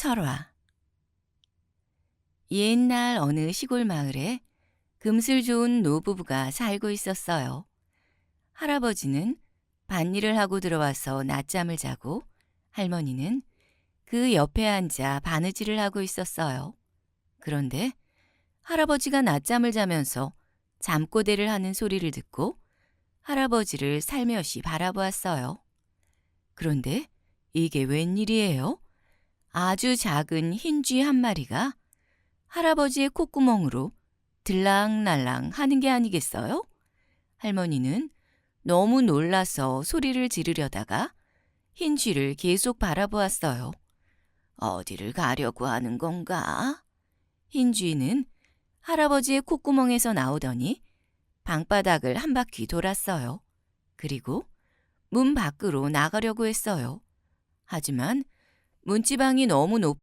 철화 옛날 어느 시골 마을에 금슬 좋은 노부부가 살고 있었어요. 할아버지는 밭일을 하고 들어와서 낮잠을 자고 할머니는 그 옆에 앉아 바느질을 하고 있었어요. 그런데 할아버지가 낮잠을 자면서 잠꼬대를 하는 소리를 듣고 할아버지를 살며시 바라보았어요. 그런데 이게 웬일이에요? 아주 작은 흰 쥐 한 마리가 할아버지의 콧구멍으로 들랑날랑 하는 게 아니겠어요? 할머니는 너무 놀라서 소리를 지르려다가 흰 쥐를 계속 바라보았어요. 어디를 가려고 하는 건가? 흰 쥐는 할아버지의 콧구멍에서 나오더니 방바닥을 한 바퀴 돌았어요. 그리고 문 밖으로 나가려고 했어요. 하지만 문지방이 너무 높